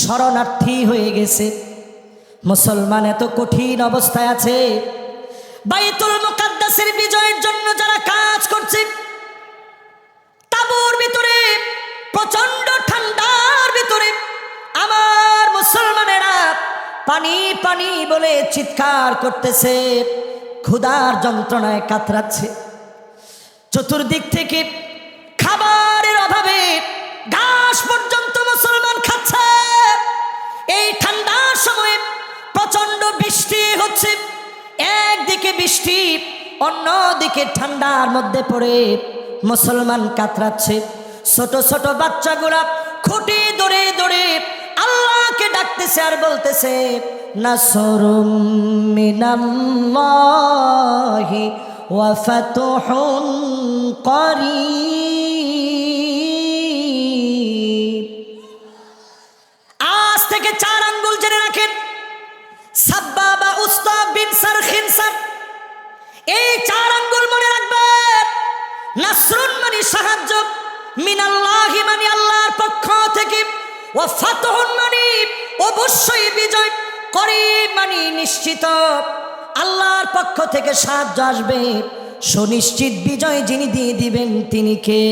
শরণার্থী হয়ে গেছে। মুসলমান এত কঠিন অবস্থায় আছে। বাইতুল মুকাদ্দাসের বিজয়ের জন্য যারা কাজ করছে, তাবুর ভিতরে প্রচণ্ড ঠান্ডার ভিতরে, আমার মুসলমানেরা পানি পানি বলে চিৎকার করতেছে, ক্ষুধার যন্ত্রণায় কাতরাচ্ছে। চতুর্দিক থেকে বৃষ্টি, অন্যদিকে ঠান্ডার মধ্যে পড়ে মুসলমান কাতরাচ্ছে। ছোট ছোট বাচ্চাগুলা খুঁটি দৌড়ে দৌড়ে আল্লাহকে ডাকতেছে আর বলতেছে, নাসরুম মিনাল্লাহি ওয়া ফাতুহুন আজ থেকে চার এই চার আঙ্গুল মনে রাখবেন নাসরুন মানে সাহায্য, মিনাল্লাহি মানে আল্লাহর পক্ষ থেকে ও ফাতহুন মানে অবশ্যই বিজয় করি মানে নিশ্চিত। আল্লাহর পক্ষ থেকে সাহায্য আসবে। সুনিশ্চিত বিজয় যিনি দিয়ে দিবেন তিনি কে?